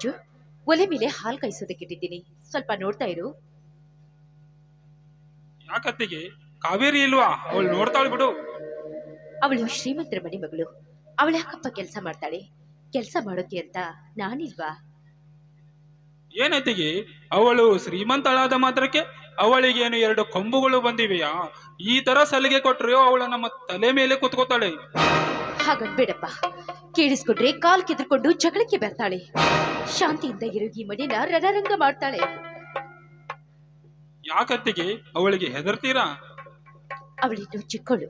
ರಾಜು ಒಲೆ ಮೇಲೆ ಹಾಲ್ ಕಾಯಿಸೋದಕ್ಕೆ ಇಟ್ಟಿದ್ದೀನಿ. ಸ್ವಲ್ಪ ನೋಡ್ತಾ ಇರು. ಯಾಕತ್ತಿಗೆ? ಕಾವೇರಿ ಇಲ್ವಾ? ಅವಳು ನೋಡ್ತಾಳೆ ಬಿಡು. ಅವಳು ಶ್ರೀಮಂತರ ಮನೆ ಮಗಳು ಅವಳ ಅಕ್ಕಪ್ಪ ಕೆಲಸ ಮಾಡ್ತಾಳೆ. ಕೆಲಸ ಮಾಡೋಕೆ ಅಂತ ನಾನಿಲ್ವಾ? ಏನತ್ತಿಗೆ? ಅವಳು ಶ್ರೀಮಂತಳಾದ ಮಾತ್ರಕ್ಕೆ ಅವಳಿಗೇನು ಎರಡು ಕೊಂಬುಗಳು ಬಂದಿವೆಯಾ? ಈ ತರ ಸಲಿಗೆ ಕೊಟ್ರೆಯೋ ಅವಳು ನಮ್ಮ ತಲೆ ಮೇಲೆ ಕುತ್ಕೋತಾಳೆ. ಹಾಗನ್ಬೇಡಪ್ಪ ಕೇಳಿಸ್ಕೊಂಡ್ರೆ ಕಾಲ್ ಕೆದ್ರಕೊಂಡು ಜಗಳಕ್ಕೆ ಬರ್ತಾಳೆ. ಶಾಂತಿಯಿಂದ ಇರುಗಿ ಮಣಿನ ರಣರಂಗ ಮಾಡ್ತಾಳೆ. ಯಾಕತ್ತಿಗೆ ಅವಳಿಗೆ ಹೆದರ್ತೀರಾ? ಅವಳಿನ್ನು ಚಿಕ್ಕಳು.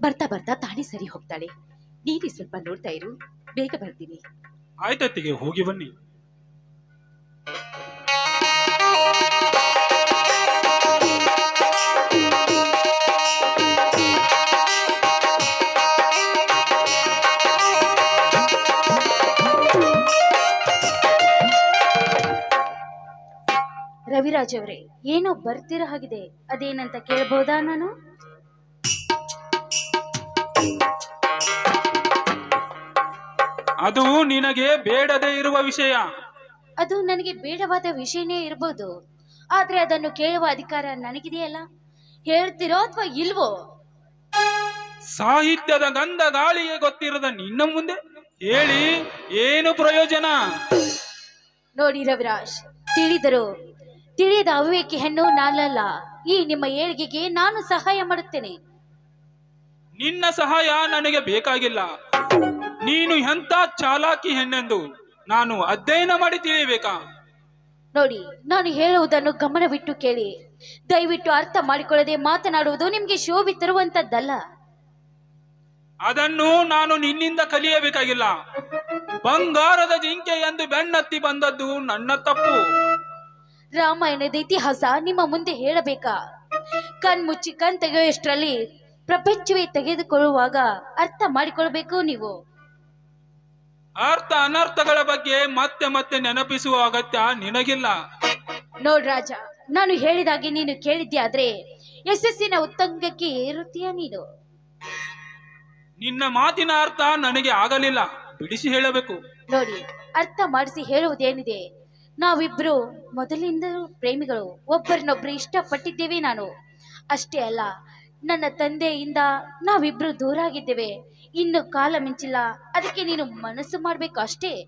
ಬರ್ತಾ ಬರ್ತಾ ತಾನೇ ಸರಿ ಹೋಗ್ತಾಳೆ. ನೀನೇ ಸ್ವಲ್ಪ ನೋಡ್ತಾ ಇರು. ಬೇಗ ಬರ್ತೀನಿ. ಆಯ್ತತ್ತಿಗೆ ಹೋಗಿ ಬನ್ನಿ. ರವಿರಾಜ್ ಅವರೇ ಏನೋ ಬರ್ತಿರೋ ಹಾಗಿದೆ. ಅದೇನಂತ ಕೇಳ್ಬೋದಾ ನಾನು? ಅದು ನಿನಗೆ ಬೇಡದೇ ಇರುವ ವಿಷಯ. ಅದು ನನಗೆ ಬೇಡವಾದ ವಿಷಯನೇ ಇರ್ಬೋದು. ಆದ್ರೆ ಅದನ್ನು ಕೇಳುವ ಅಧಿಕಾರ ನನಗಿದೆಯಲ್ಲ? ಹೇಳ್ತಿರೋ ಅಥವಾ ಇಲ್ವೋ? ಸಾಹಿತ್ಯದ ಗಂಧ ಗಾಳಿಗೆ ಗೊತ್ತಿರದ ನಿನ್ನ ಮುಂದೆ? ಹೇಳಿ ಏನು ಪ್ರಯೋಜನ? ನೋಡಿ ರವಿರಾಜ್ ತಿಳಿದರು ತಿಳಿಯದ ಅವಿವೇಕಿ ಹೆಣ್ಣು ನಾನಲ್ಲ. ಈ ನಿಮ್ಮ ಏಳಿಗೆಗೆ ನಾನು ಸಹಾಯ ಮಾಡುತ್ತೇನೆ. ನಿನ್ನ ಸಹಾಯ ನನಗೆ ಬೇಕಾಗಿಲ್ಲ. ನೀನು ಎಂಥ ಚಾಲಾಕಿ ಹೆಣ್ಣೆಂದು ನಾನು ಅಧ್ಯಯನ ಮಾಡಿ ತಿಳಿಯಬೇಕಾ? ನೋಡಿ ನಾನು ಹೇಳುವುದನ್ನು ಗಮನವಿಟ್ಟು ಕೇಳಿ. ದಯವಿಟ್ಟು ಅರ್ಥ ಮಾಡಿಕೊಳ್ಳದೆ ಮಾತನಾಡುವುದು ನಿಮಗೆ ಶೋಭೆ ತರುವಂತದ್ದಲ್ಲ. ಅದನ್ನು ನಾನು ನಿನ್ನಿಂದ ಕಲಿಯಬೇಕಾಗಿಲ್ಲ. ಬಂಗಾರದ ಜಿಂಕೆ ಎಂದು ಬೆನ್ನತ್ತಿ ಬಂದದ್ದು ನನ್ನ ತಪ್ಪು. ರಾಮಾಯಣದ ಇತಿಹಾಸ ನಿಮ್ಮ ಮುಂದೆ ಹೇಳಬೇಕಾ? ಕಣ್ಮುಚ್ಚಿ ಕಣ್ ತೆಗೆಯುವಷ್ಟರಲ್ಲಿ ಪ್ರಪಂಚವೇ ತೆಗೆದುಕೊಳ್ಳುವಾಗ ಅರ್ಥ ಮಾಡಿಕೊಳ್ಬೇಕು ನೀವು. ಅರ್ಥ ಅನರ್ಥಗಳ ಬಗ್ಗೆ ಮತ್ತೆ ಮತ್ತೆ ನೆನಪಿಸುವ ಅಗತ್ಯ ನಿನಗಿಲ್ಲ. ನೋಡ್ ರಾಜ ನಾನು ಹೇಳಿದಾಗೆ ನೀನು ಕೇಳಿದ್ಯಾದ್ರೆ ಯಶಸ್ಸಿನ ಉತ್ತಂಗಕ್ಕೆ ಏರುತ್ತೀಯ ನೀನು? ನಿನ್ನ ಮಾತಿನ ಅರ್ಥ ನನಗೆ ಆಗಲಿಲ್ಲ. ಬಿಡಿಸಿ ಹೇಳಬೇಕು. ನೋಡಿ ಅರ್ಥ ಮಾಡಿಸಿ ಹೇಳುವುದೇನಿದೆ? ನಾವಿಬ್ರು ಮೊದಲಿಂದ ಪ್ರೇಮಿಗಳು. ಒಬ್ಬರನ್ನೊಬ್ರು ಇಷ್ಟಪಟ್ಟಿದ್ದೇವೆ ನಾನು. ಅಷ್ಟೇ ಅಲ್ಲ ನನ್ನ ತಂದೆಯಿಂದ ನಾವಿಬ್ರು ದೂರ ಆಗಿದ್ದೇವೆ ಇನ್ನು ಕಾಲ ಮಿಂಚಿಲ್ಲ ಅದಕ್ಕೆ ನೀನು ಮನಸ್ಸು ಮಾಡ್ಬೇಕು ಅಷ್ಟೇ.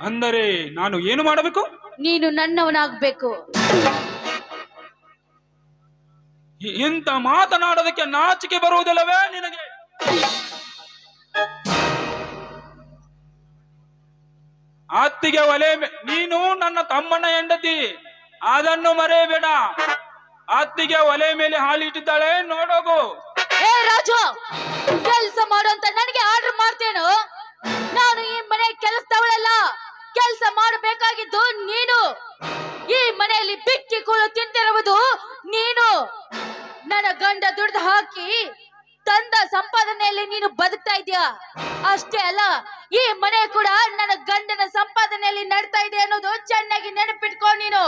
ಅಂದರೆ ನಾನು ಏನು ಮಾಡಬೇಕು? ನೀನು ನನ್ನವನಾಗಬೇಕು. ಎಂತ ಇಂಥ ಮಾತನಾಡೋದಕ್ಕೆ ನಾಚಿಕೆ ಬರುವುದಿಲ್ಲವೇ ನಿನಗೆ? ಅತ್ತಿಗೆ ಒಲೆ ನೀನು ನನ್ನ ತಮ್ಮನ ಹೆಂಡತಿ. ಅದನ್ನು ಮರೆಯಬೇಡ. ಅತ್ತಿಗೆ ಒಲೆ ಮೇಲೆ ಹಾಲಿಟ್ಟಿದ್ದಾಳೆ ನೋಡೋಗು. ಏ ರಾಜು, ಕೆಲಸ ಮಾಡುವಂತ ನನಗೆ ಆರ್ಡರ್ ಮಾಡ್ತೇನು? ನಾನು ಈ ಮನೆ ಕೆಲಸದವಳಲ್ಲ. ಕೆಲಸ ಮಾಡಬೇಕಾಗಿದ್ದು ನೀನು. ಈ ಮನೆಯಲ್ಲಿ ಬಿಕ್ಕಿ ಕೂಳು ತಿಂತಿರುವುದು ನೀನು. ನನ್ನ ಗಂಡ ದುಡ್ದು ಹಾಕಿ, ತಂದ ಸಂಪಾದನೆಯಲ್ಲಿ ನೀನು ಬದುಕ್ತಾ ಇದೀಯ ಅಷ್ಟೇ ಅಲ್ಲ ಈ ಮನೆ ಕೂಡ ನನ್ನ ಗಂಡನ ಸಂಪಾದನೆಯಲ್ಲಿ ನಡ್ತಾ ಇದೆ ಅನ್ನೋದು ಚೆನ್ನಾಗಿ ನೆನಪಿಟ್ಕೊ ನೀನು.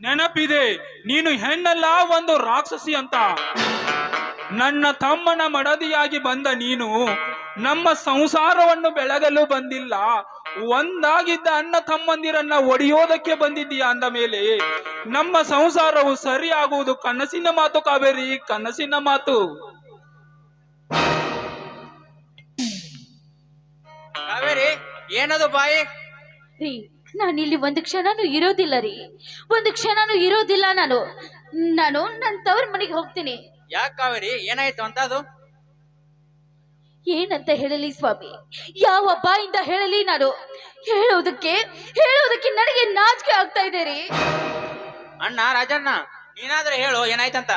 ನೆನಪಿದೆ. ನೀನು ಹೆಣ್ಣಲ್ಲ, ಒಂದು ರಾಕ್ಷಸಿ ಅಂತ. ನನ್ನ ತಮ್ಮನ ಮಡದಿಯಾಗಿ ಬಂದ ನೀನು ನಮ್ಮ ಸಂಸಾರವನ್ನು ಬೆಳಗಲು ಬಂದಿಲ್ಲ. ಒಂದಾಗಿದ್ದ ಅಣ್ಣ ತಮ್ಮಂದಿರನ್ನ ಒಡೆಯೋದಕ್ಕೆ ಬಂದಿದ್ದೀಯಾ ಅಂದ ಮೇಲೆ ನಮ್ಮ ಸಂಸಾರವು ಸರಿಯಾಗುವುದು ಕನಸಿನ ಮಾತು ಕಾವೇರಿ, ಕನಸಿನ ಮಾತು. ಏನದು ಬಾಯಿ? ರೀ ನಾನು ಇಲ್ಲಿ ಒಂದು ಕ್ಷಣನೂ ಇರೋದಿಲ್ಲ ರೀ. ಒಂದು ಕ್ಷಣನೂ ಇರೋದಿಲ್ಲ ನಾನು. ನಾನು ನನ್ನ ತವ್ರ ಮನೆಗೆ ಹೋಗ್ತೀನಿ. ಯಾಕೆ ಕಾವೇರಿ? ಏನಾಯ್ತು ಅಂತ ಅದು ಏನಂತ ಹೇಳಲಿ ಸ್ವಾಮಿ? ಯಾವ ಬಾಯಿಂದ ಹೇಳಲಿ ನಾನು? ಹೇಳೋದಕ್ಕೆ ಹೇಳೋದಕ್ಕೆ ನನಗೆ ನಾಚಿಕೆ ಆಗ್ತಾ ಇದೆ ರೀ. ಅಣ್ಣ ರಾಜಣ್ಣ ನೀನಾದ್ರೆ ಹೇಳು ಏನಾಯ್ತಂತ?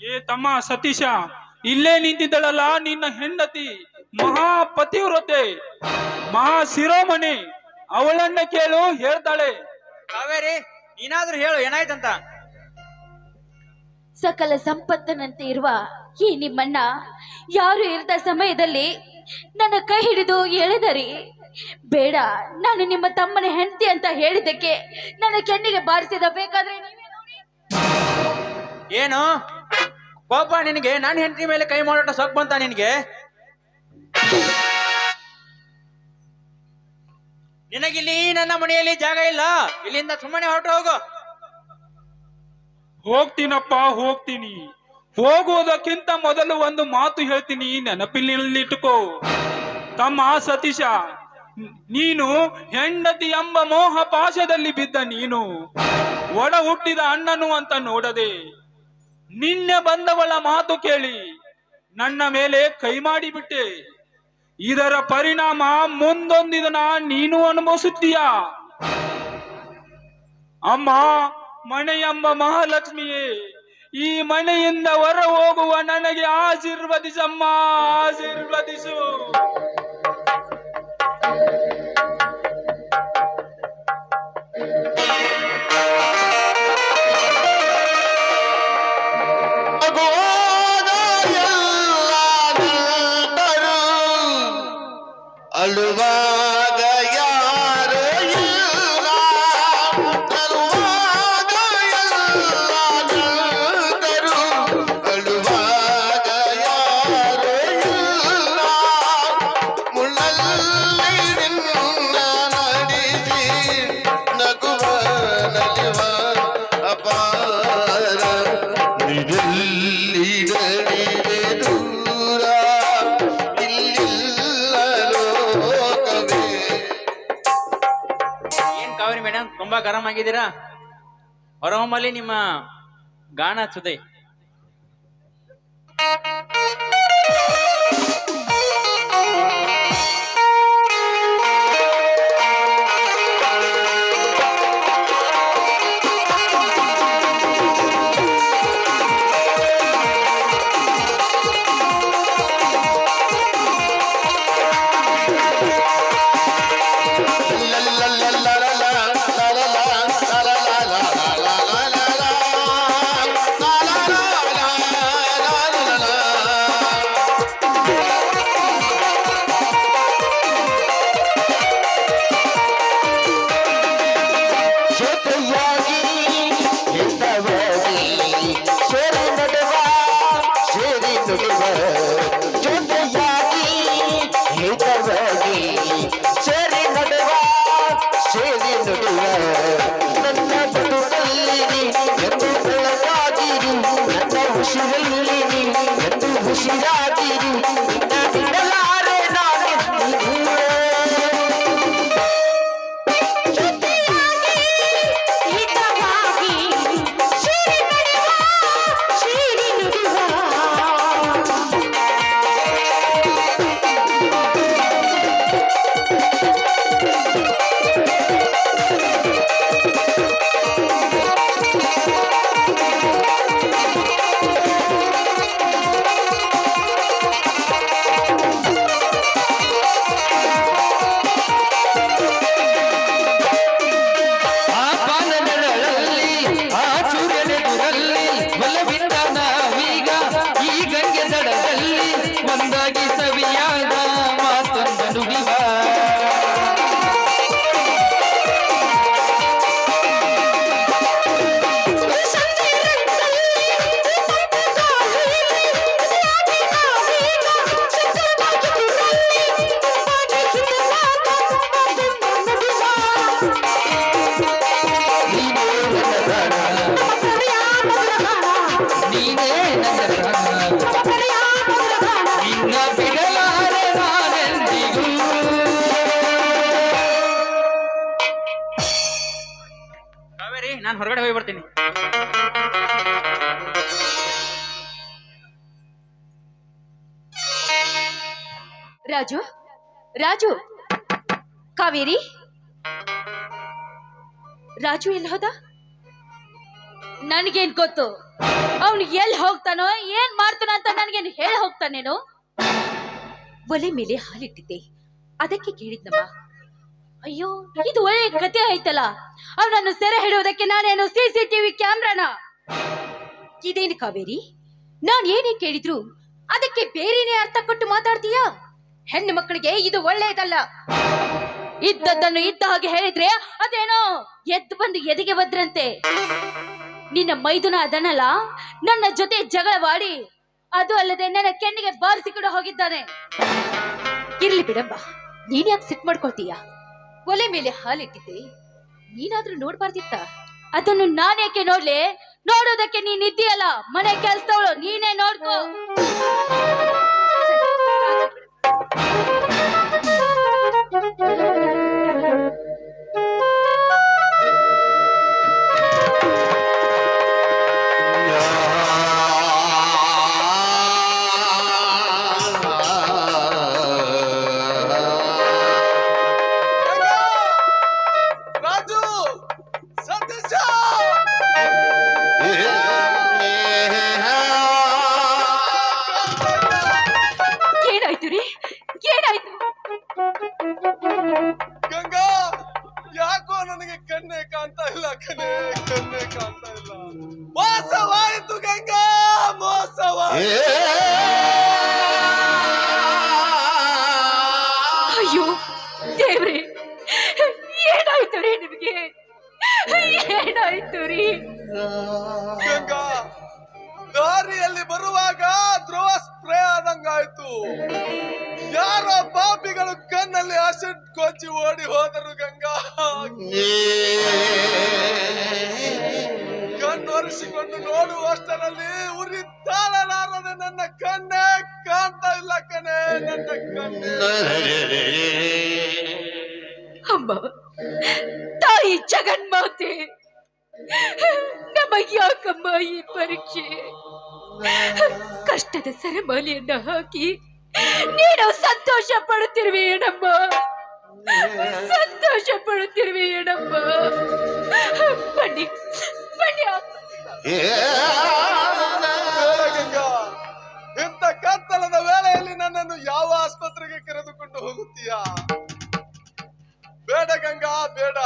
ಏ ತಮ್ಮ ಸತೀಶ ಇಲ್ಲೇ ನಿಂತಿದ್ದಳಲ್ಲ ನಿನ್ನ ಹೆಂಡತಿ. ಮಹಾ ಪತಿವ್ರತೆ ಮಹಾ ಶಿರೋಮಣಿ ಅವಳನ್ನ ಕೇಳು ಹೇಳ್ತಾಳೆ. ಕಾವೇರಿ ನೀನಾದ್ರೂ ಹೇಳು ಏನಾಯ್ತಂತ? ಸಕಲ ಸಂಪತ್ತನಂತೆ ಇರುವ ಈ ನಿಮ್ಮಣ್ಣ ಯಾರು ಇರದ ಸಮಯದಲ್ಲಿ ನನ್ನ ಕೈ ಹಿಡಿದು ಎಳೆದರಿ. ಬೇಡ ನಾನು ನಿಮ್ಮ ತಮ್ಮನ ಹೆಂಡತಿ ಅಂತ ಹೇಳಿದ್ದಕ್ಕೆ ನನ್ನ ಕೆನ್ನಿಗೆ ಬಾರಿಸಿದ ಬೇಕಾದ್ರೆ ನೀವೇ ನೋಡಿ. ಏನು? ಪಾಪ ನಿನಗೆ ನನ್ನ ಹೆಂಡತಿ ಮೇಲೆ ಕೈ ಮಾಡೋಟ ಸೊಕ್ ಬಂತ ನಿನಗೆ? ನಿನಗಿಲ್ಲಿ ನನ್ನ ಮನೆಯಲ್ಲಿ ಜಾಗ ಇಲ್ಲ. ಇಲ್ಲಿಂದ ಸುಮ್ಮನೆ ಹೊರಟು ಹೋಗು. ಹೋಗ್ತೀನಪ್ಪ, ಹೋಗ್ತೀನಿ. ಹೋಗುವುದಕ್ಕಿಂತ ಮೊದಲು ಒಂದು ಮಾತು ಹೇಳ್ತೀನಿ, ನೆನಪಿನಲ್ಲಿಟ್ಟುಕೋ. ತಮ್ಮ ಸತೀಶ, ನೀನು ಹೆಂಡತಿ ಎಂಬ ಮೋಹ ಪಾಶದಲ್ಲಿ ಬಿದ್ದ ನೀನು, ಒಡ ಹುಟ್ಟಿದ ಅಣ್ಣನು ಅಂತ ನೋಡದೆ, ನಿನ್ನೆ ಬಂದವಳ ಮಾತು ಕೇಳಿ ನನ್ನ ಮೇಲೆ ಕೈ ಮಾಡಿಬಿಟ್ಟೆ. ಇದರ ಪರಿಣಾಮ ಮುಂದೊಂದಿದನ ನೀನು ಅನುಭವಿಸುತ್ತೀಯ. ಅಮ್ಮ ಮನೆ ಎಂಬ ಮಹಾಲಕ್ಷ್ಮಿಯೇ, ಈ ಮನೆಯಿಂದ ಹೊರ ಹೋಗುವ ನನಗೆ ಆಶೀರ್ವದಿಸಮ್ಮ, ಆಶೀರ್ವದಿಸು. ಲೋಕವೇ. ಏನ್ ಕಾವೇರಿ ಮೇಡಮ್ ತುಂಬಾ ಗರಂ ಆಗಿದ್ದೀರಾ? ಹೊರಹೊಮ್ಮಲ್ಲಿ ನಿಮ್ಮ ಗಾನ ಸುದೆ ನನ್ನ ಉಸಿರಲ್ಲಿ ನೀನೇ ಹೊರಗಡೆ ಹೋಗಿ ಬರ್ತೀನಿ. ರಾಜು ರಾಜು ಕಾವೇರಿ? ರಾಜು ಎಲ್ಲಿ ಹೋದ? ನನ್ಗೇನ್ ಗೊತ್ತು? ಅವ್ನು ಎಲ್ಲಿ ಹೋಗ್ತಾನೋ, ಏನ್ ಮಾಡ್ತಾನೋ ಅಂತ ನನ್ಗೇನ್ ಹೇಳಿ ಹೋಗ್ತಾನೇನು ಒಲೆ ಮೇಲೆ ಹಾಲಿಟ್ಟಿದ್ದೆ. ಅದಕ್ಕೆ ಕೇಳಿದ್ನಮ್ಮ, ಅಯ್ಯೋ, ಇದು ಒಳ್ಳೆ ಕತೆ ಆಯ್ತಲ್ಲ. ಅವನನ್ನು ಸೆರೆ ಹಿಡುವುದಕ್ಕೆ ನಾನೇನು ಸಿ ಸಿ ಟಿವಿ ಕ್ಯಾಮ್ರಾನ? ಇದೇನು ಕಾವೇರಿ? ನಾನ್ ಏನೇ ಕೇಳಿದ್ರು ಅದಕ್ಕೆ ಬೇರೆನೇ ಅರ್ಥ ಕೊಟ್ಟು ಮಾತಾಡ್ತೀಯಾ? ಹೆಣ್ಣು ಮಕ್ಕಳಿಗೆ ಇದು ಒಳ್ಳೆಯದಲ್ಲ ಇದ್ದದ್ದನ್ನು ಇದ್ದ ಹಾಗೆ ಹೇಳಿದ್ರೆ ಅದೇನೋ ಎದ್ದು ಬಂದು ಎದೆಗೆ ಬದ್ರಂತೆ ನಿನ್ನ ಮೈದುನ ಅದನ್ನಲ್ಲ ನನ್ನ ಜೊತೆ ಜಗಳವಾಡಿ. ಅದು ಅಲ್ಲದೆ ನನ್ನ ಕೆನ್ನಿಗೆ ಕೂಡ ಹೋಗಿದ್ದಾನೆ. ಇರ್ಲಿ ಬಿಡಂಬ, ನೀನ್ ಯಾಕೆ ಸಿಟ್ ಮಾಡ್ಕೊಳ್ತೀಯ? ಒಲೆ ಮೇಲೆ ಹಾಲಿಟ್ಟಿದ್ದೆ. ನೀನಾದ್ರೂ ನೋಡ್ಬಾರ್ದಿತ್ತ? ಅದನ್ನು ನಾನೇಕೆ ನೋಡ್ಲೆ? ನೋಡೋದಕ್ಕೆ ನೀನ್ ಇದ್ದೀಯಲ್ಲ? ಮನೆ ಕೆಲ್ಸದವಳು, ನೀನೇ ನೋಡ್ಕೋ. ನನಗೆ ಕಣ್ಣೆ ಕಾಣ್ತಾ ಇಲ್ಲ ಕಣೆ ಕಣ್ಣೆ ಕಾಣ್ತಾ ಇಲ್ಲ. ಮೋಸವಾಯಿತು ಗಂಗಾ ಅಯ್ಯೋ ದೇವ್ರಿ ಏನಾಯ್ತು ರೀ ನಿಮಗೆ? ಏನಾಯ್ತು ರೀ? ಗಂಗಾ ದಾರಿಯಲ್ಲಿ ಬರುವಾಗ ಧ್ರುವ ಸ್ಪ್ರೇ ಆದಂಗಾಯ್ತು. ಪಾಪಿಗಳು ಕಣ್ಣಲ್ಲಿ ಆಸಿಡ್ ಕೊಚ್ಚಿ ಓಡಿ ಹೋದರು ಗಂಗಾ. ಕಣ್ಣೊರೆಸಿಕೊಂಡು ನೋಡುವಷ್ಟರಲ್ಲಿ ಉರಿ ತಾಳಲಾರದೆ ನನ್ನ ಕಣ್ಣೆ ಕಾಣ್ತಾ ಇಲ್ಲ ಕಣೆ ನನ್ನ ಕಣ್ಣೆ. ಅಮ್ಮ ತಾಯಿ ಜಗನ್ಮಾತೆ ನಮ್ಮ ಯಾಕಮ್ಮ ಈ ಪರೀಕ್ಷೆ? ಕಷ್ಟದ ಸರಮಾಲೆಯನ್ನ ಹಾಕಿ ನೀನು ಸಂತೋಷ ಪಡುತ್ತಿರುವೆ ಏನಮ್ಮ ಸಂತೋಷ ಪಡುತ್ತಿರುವೆ ಏನಮ್ಮ ಬನ್ನಿ ಬನ್ನಿ ಇಂಥ ಕತ್ತಲದ ವೇಳೆಯಲ್ಲಿ ನನ್ನನ್ನು ಯಾವ ಆಸ್ಪತ್ರೆಗೆ ಕರೆದುಕೊಂಡು ಹೋಗುತ್ತೀಯಾ ಬೇಡ ಗಂಗಾ ಬೇಡ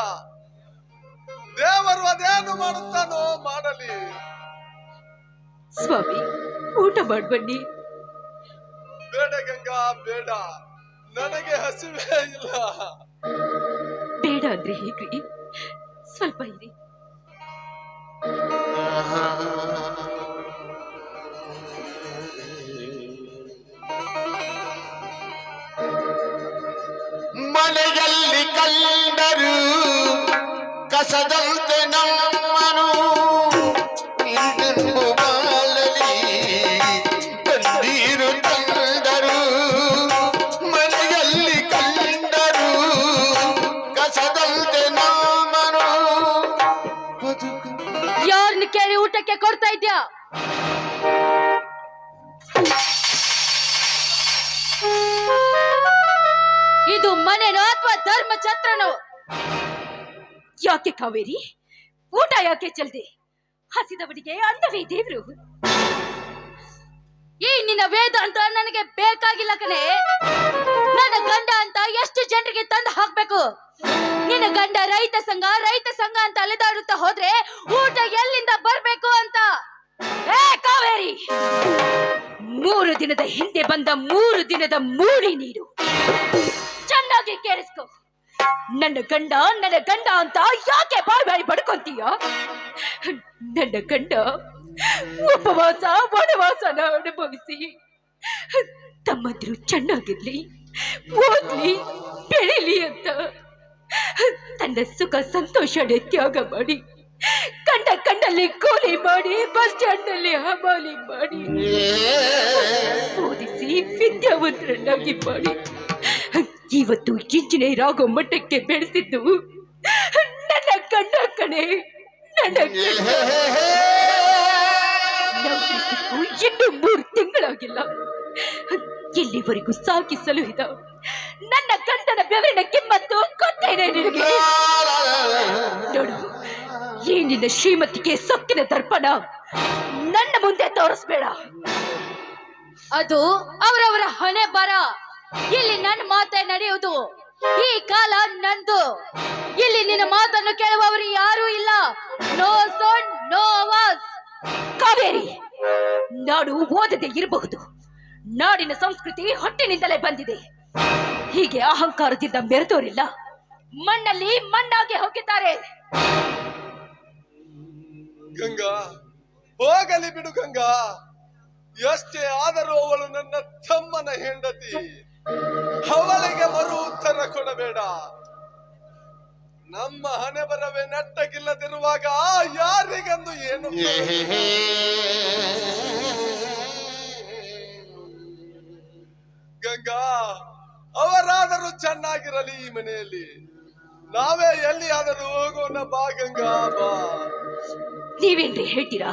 ದೇವರು ಅದೇನು ಮಾಡುತ್ತಾನೋ ಮಾಡಲಿ ಸ್ವಾಮಿ ಊಟ ಮಾಡಿ ಬನ್ನಿ ಬೇಡ ಗಂಗಾ ಬೇಡ. ನನಗೆ ಹಸಿವೆ ಇಲ್ಲ. ಬೇಡ ಅಂದ್ರೆ ಹೇಗ್ರಿ? ಸ್ವಲ್ಪ ಇರಿ. ಮನೆಯಲ್ಲಿ ಕಲ್ಲರು ಕಸದಂತೆ ನಮ್ಮನು. ಇದು ಮನೆನೋ ಅಥವಾ ಧರ್ಮ ಛತ್ರನೋ? ಯಾಕೆ ಕಾವೇರಿ? ಊಟ ಯಾಕೆ ಚಲ್ದೆ ಹಸಿದವನಿಗೆ ಅಂದವೇ ದೇವ್ರು. ಈ ನಿನ್ನ ವೇದ ಅಂತ ನನಗೆ ಬೇಕಾಗಿಲ್ಲ ಕಣೆ. ನನ್ನ ಗಂಡ ಅಂತ ಎಷ್ಟು ಜನರಿಗೆ ತಂದು ಹಾಕ್ಬೇಕು? ನಿನ್ನ ಗಂಡ ರೈತ ಸಂಘ ರೈತ ಸಂಘ ಅಂತ ಅಲೆದಾಡುತ್ತಾ ಹೋದ್ರೆ ಊಟ ಎಲ್ಲಿಂದ ಬರ್ಬೇಕು ಅಂತ? ಏ ಕಾವೇರಿ! ಮೂರು ದಿನದ ಹಿಂದೆ ಬಂದ ಮೂರು ದಿನದ ಮೂಳಿ ನೀರು. ಚೆನ್ನಾಗಿ ಕೇಳಿಸ್ಕೊ. ನನ್ನ ಗಂಡ ನನ್ನ ಗಂಡ ಅಂತ ಯಾಕೆ ಬಾಯ್ ಬಾಯಿ ಬಡ್ಕೊಂತೀಯ? ನನ್ನ ಗಂಡ ಉಪವಾಸ, ವನವಾಸನ ಅನುಭವಿಸಿ. ತಮ್ಮದ್ರು ಚೆನ್ನಾಗಿರ್ಲಿ, ಓದ್ಲಿ, ಬೆಳಿಲಿ ಅಂತ. ತನ್ನ ಸುಖ ಸಂತೋಷನೇ ತ್ಯಾಗ ಮಾಡಿ. ಕಂಡ ಕಂಡಲ್ಲಿ ಕೂಲಿ ಮಾಡಿ, ಬಸ್ ಸ್ಟ್ಯಾಂಡ್ನಲ್ಲಿ ಮಾಡಿ. ಓದಿಸಿ ವಿದ್ಯಾವಂತರನ್ನಾಗಿ ಮಾಡಿ. ಇವತ್ತು ಇಂಜಿನಿಯರ್ ಆಗೋ ಮಟ್ಟಕ್ಕೆ ಬೆಳೆಸಿದ್ದು ನನ್ನ ಕಣ್ಣ ಕಣೆ, ನನ್ನ ಇನ್ನು ಮೂರು ತಿಂಗಳಾಗಿಲ್ಲ. ಇಲ್ಲಿವರೆಗೂ ಸಾಕಿ ಸಲುಹಿದ ನನ್ನ ಗಂಡನ ಬೆವರಿನ ಕಿಮ್ಮತ್ತು ಗೊತ್ತೇನೆ ನಿನಗೆ. ನೋಡು ಈ ನಿನ್ನ ಶ್ರೀಮತಿಗೆ ಸೊಕ್ಕಿನ ದರ್ಪಣ? ನನ್ನ ಮುಂದೆ ತೋರಿಸ್ಬೇಡ. ಅದು ಅವರವರ ಹಣೆ ಬರ. ಇಲ್ಲಿ ನನ್ನ ಮಾತೇ ನಡೆಯುವುದು. ಈ ಕಾಲ ನಂದು. ಇಲ್ಲಿ ನಿನ್ನ ಮಾತನ್ನು ಕೇಳುವವರು ಯಾರೂ ಇಲ್ಲ. ನೋ ಸೌಂಡ್, ನೋ ಅವಾಜ್ ಕಾವೇರಿ, ನಾಡು ಓದದೆ ಇರಬಹುದು. ನಾಡಿನ ಸಂಸ್ಕೃತಿ ಹೊಟ್ಟಿನಿಂದಲೇ ಬಂದಿದೆ. ಹೀಗೆ ಅಹಂಕಾರದಿಂದ ಮೆರೆದೋರಿಲ್ಲ ಮಣ್ಣಲ್ಲಿ ಮಣ್ಣಾಗಿ ಹೋಗಿದ್ದಾರೆ ಗಂಗಾ ಹೋಗಲಿ ಬಿಡು ಗಂಗಾ. ಎಷ್ಟೇ ಆದರೂ ಅವಳು ನನ್ನ ತಮ್ಮನ ಹೆಂಡತಿ. ಅವಳಿಗೆ ಮರು ಉತ್ತರ ಕೊಡಬೇಡ. ನಮ್ಮ ಹಣೆ ಬರವೇ ನಟ್ಟಗಿಲ್ಲದಿರುವಾಗ ಯಾರಿಗೆಂದು ಏನು ಗಂಗಾ ಅವರಾದರೂ ಚೆನ್ನಾಗಿರಲಿ ಈ ಮನೆಯಲ್ಲಿ. ನಾವೇ ಎಲ್ಲಿ ಆದರೂ ಹೋಗೋಣ ಬಾ ಗಂಗಾ ಬಾ. ನೀವೇನ್ರಿ ಹೇಳ್ತೀರಾ?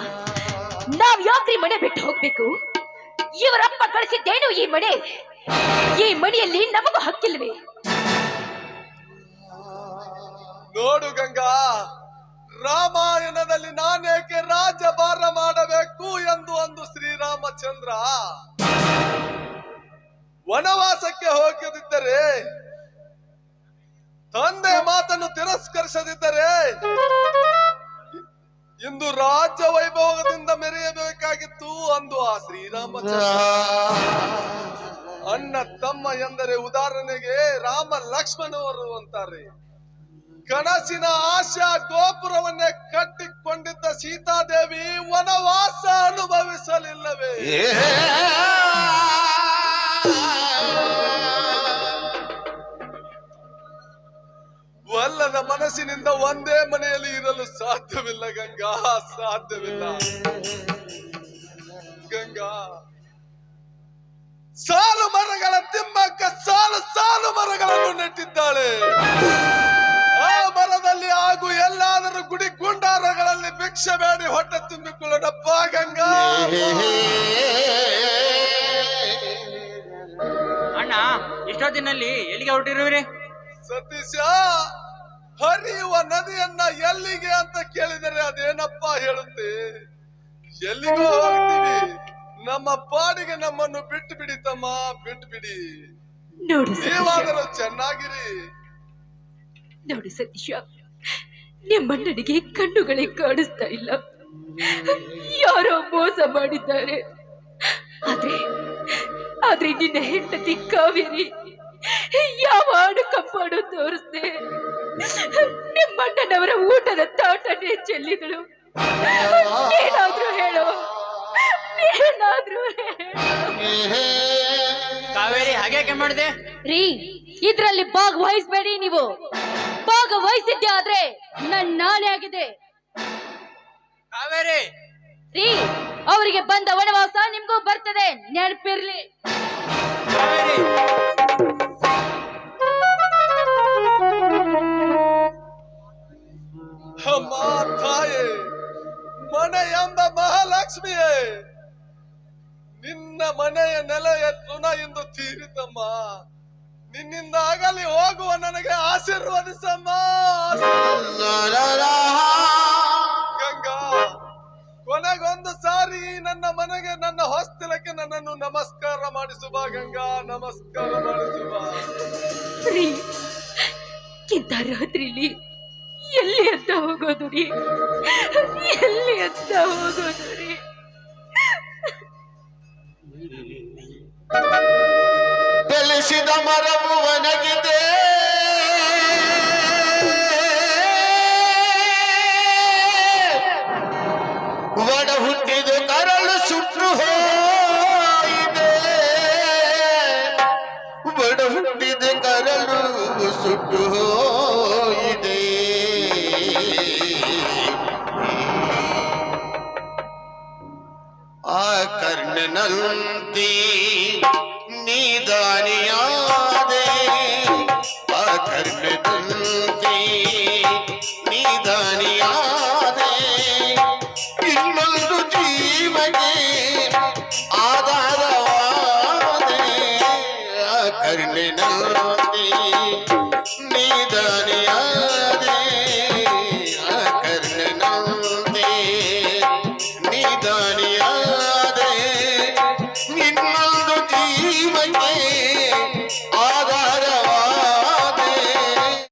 ನಾವ್ ಯಾಕ್ರಿ ಮನೆ ಬಿಟ್ಟು ಹೋಗ್ಬೇಕು. ಇವರಪ್ಪ ಕಳಿಸಿದ್ದೇನು ಈ ಮನೆ? ಈ ಮನೆಯಲ್ಲಿ ನಮಗೂ ಹಕ್ಕಿಲ್ವೇ? ನೋಡು ಗಂಗಾ, ರಾಮಾಯಣದಲ್ಲಿ ನಾನೇಕೆ ರಾಜಭಾರ ಮಾಡಬೇಕು ಎಂದು ಅಂದು ಶ್ರೀರಾಮಚಂದ್ರ ವನವಾಸಕ್ಕೆ ಹೋಗದಿದ್ದರೆ, ತಂದೆ ಮಾತನ್ನು ತಿರಸ್ಕರಿಸದಿದ್ದರೆ ಇಂದು ರಾಜ್ಯ ವೈಭವದಿಂದ ಮೆರೆಯಬೇಕಾಗಿತ್ತು ಅಂದು ಆ ಶ್ರೀರಾಮಚಂದ್ರ ಅಣ್ಣ ತಮ್ಮ ಎಂದರೆ ಉದಾಹರಣೆಗೆ ರಾಮ ಲಕ್ಷ್ಮಣವರು ಅಂತಾರೆ. ಕನಸಿನ ಆಶಾ ಗೋಪುರವನ್ನೇ ಕಟ್ಟಿಕೊಂಡಿದ್ದ ಸೀತಾದೇವಿ ವನವಾಸ ಅನುಭವಿಸಲಿಲ್ಲವೇ? ವಲ್ಲದ ಮನಸ್ಸಿನಿಂದ ಒಂದೇ ಮನೆಯಲ್ಲಿ ಇರಲು ಸಾಧ್ಯವಿಲ್ಲ ಗಂಗಾ. ಸಾಧ್ಯವಿಲ್ಲ. ಗಂಗಾ. ಸಾಲು ಮರಗಳ ತಿಮ್ಮಕ್ಕ ಸಾಲು ಸಾಲು ಮರಗಳನ್ನು ನೆಟ್ಟಿದ್ದಾಳೆ. ಆ ಮರದಲ್ಲಿ ಹಾಗೂ ಎಲ್ಲಾದರೂ ಗುಡಿ ಗುಂಡಾರಗಳಲ್ಲಿ ಭಿಕ್ಷೆ ಬೇಡಿ ಹೊಟ್ಟೆ ತುಂಬಿಕೊಳ್ಳೋಣಪ್ಪ ಗಂಗಾ. ಅಣ್ಣ ಎಷ್ಟೊತ್ತಿನಲ್ಲಿ ಎಲ್ಲಿಗೆ ಹೊರಟಿರುವಿರಿ ಸತೀಶ. ಹರಿಯುವ ನದಿಯನ್ನ ಎಲ್ಲಿಗೆ ಅಂತ ಕೇಳಿದರೆ ಅದೇನಪ್ಪ ಹೇಳುತ್ತೆ? ಎಲ್ಲಿಗೂ ಹೋಗ್ತೀವಿ ನಮ್ಮ ಪಾಡಿಗೆ ನಮ್ಮನ್ನು ಬಿಟ್ಟು ಬಿಡಿ ತಮ್ಮ ಬಿಟ್ಟು ಬಿಡಿ. ನೀವಾದರೂ ಚೆನ್ನಾಗಿರಿ. ನೋಡಿ ಸತೀಶ. ನಿಮ್ಮಣ್ಣನಿಗೆ ಕಣ್ಣುಗಳೇ ಕಾಣಿಸ್ತಾ ಇಲ್ಲ. ಯಾರೋ ಮೋಸ ಮಾಡಿದ್ದಾರೆ. ಆದ್ರೆ ಆದ್ರೆ ನಿನ್ನ ಹೆಂಡತಿ ಕಾವೇರಿ ಯಾವ ಹಾಡು ಕಂಪಾಡು ತೋರಿಸ್ದೆ ನಿಮ್ಮಣ್ಣನವರ ಊಟದ ತಾಟನೇ ಚೆಲ್ಲಿದಳು. ಏನಾದ್ರೂ ಹೇಳು ಏನಾದ್ರೂ ಕಾವೇರಿ ಹಾಗೆ ಮಾಡಿದೆ? ರೀ ಇದ್ರಲ್ಲಿ ಭಾಗವಹಿಸ್ಬೇಡಿ ನೀವು. ಭಾಗವಹಿಸಿದ್ದೆ ಆದ್ರೆ ನನ್ ನಾನೇ ಆಗಿದೆ. ಕಾವೇರಿ! ರೀ ಅವರಿಗೆ ಬಂದ ವನವಾಸ ನಿಮ್ಗೂ ಬರ್ತದೆ. ನೆನಪಿರ್ಲಿ. ಕಾವೇರಿ! ಅಮ್ಮ ತಾಯೇ ಮನೆ ಎಂಬ ಮಹಾಲಕ್ಷ್ಮಿಯೇ, ನಿನ್ನ ಮನೆಯ ನೆಲೆಯ ಋಣ ಎಂದು ತೀರಿತಮ್ಮ. ನಿನ್ನಿಂದ ಆಗಲಿ ಹೋಗುವ ನನಗೆ ಆಶೀರ್ವದಿಸಮ್ಮ. ಗಂಗಾ, ಕೊನೆಗೊಂದು ಸಾರಿ ನನ್ನ ಮನೆಗೆ, ನನ್ನ ಹೊಸ್ತಿಲಕ್ಕೆ ನನ್ನನ್ನು ನಮಸ್ಕಾರ ಮಾಡಿಸುವ ಗಂಗಾ, ನಮಸ್ಕಾರ ಮಾಡಿಸುವ. ರಾತ್ರಿಲಿ ಎಲ್ಲಿ ಅಂತ ಹೋಗೋದು ರೀ ಎಲ್ಲಿ ಅಂತ ಹೋಗೋದು ರೀ ಬೆಳೆಸಿದ ಮರವು ಒಣಗಿದೆ கர்ணனல் தீ நீதானியாதே கர்ணனல் தீ நீதானியாதே இன்னொன்று ஜீவக